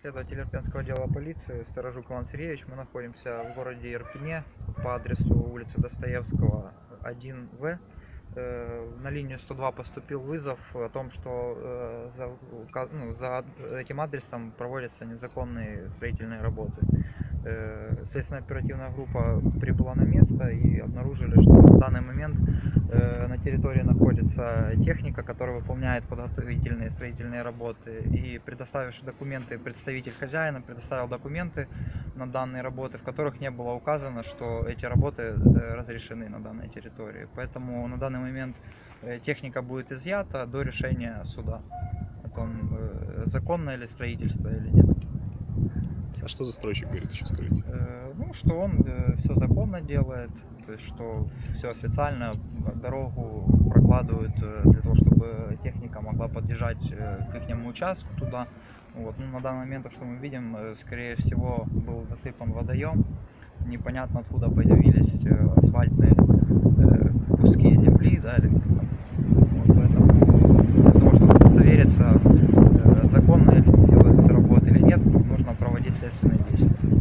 Следователь Ирпенского отдела полиции Сторожук Иван Сергеевич. Мы находимся в городе Ирпене по адресу улицы Достоевского 1В. Э, На линию 102 поступил вызов о том, что э, за, ну, за этим адресом проводятся незаконные строительные работы. Э, Следственная оперативная группа прибыла на место и обнаружили, что на данный момент э, на территории находится техника, которая выполняет подготовительные строительные работы. И предоставивший документы представитель хозяина предоставил документы на данные работы, в которых не было указано, что эти работы э, разрешены на данной территории. Поэтому на данный момент техника будет изъята до решения суда о том, законное ли строительство или нет. А что застройщик говорит, еще скажите? Э, Ну, что он все законно делает, то есть что все официально, дорогу прокладывают э, для того, чтобы техника могла подъезжать э, к их участку туда. Вот. Ну, на данный момент, то, что мы видим, э, скорее всего, был засыпан водоем. Непонятно откуда появились э, асфальтные э, куски земли, да, или. Вот, поэтому для того, чтобы удостовериться, э, законно делается работа sesleniyoruz.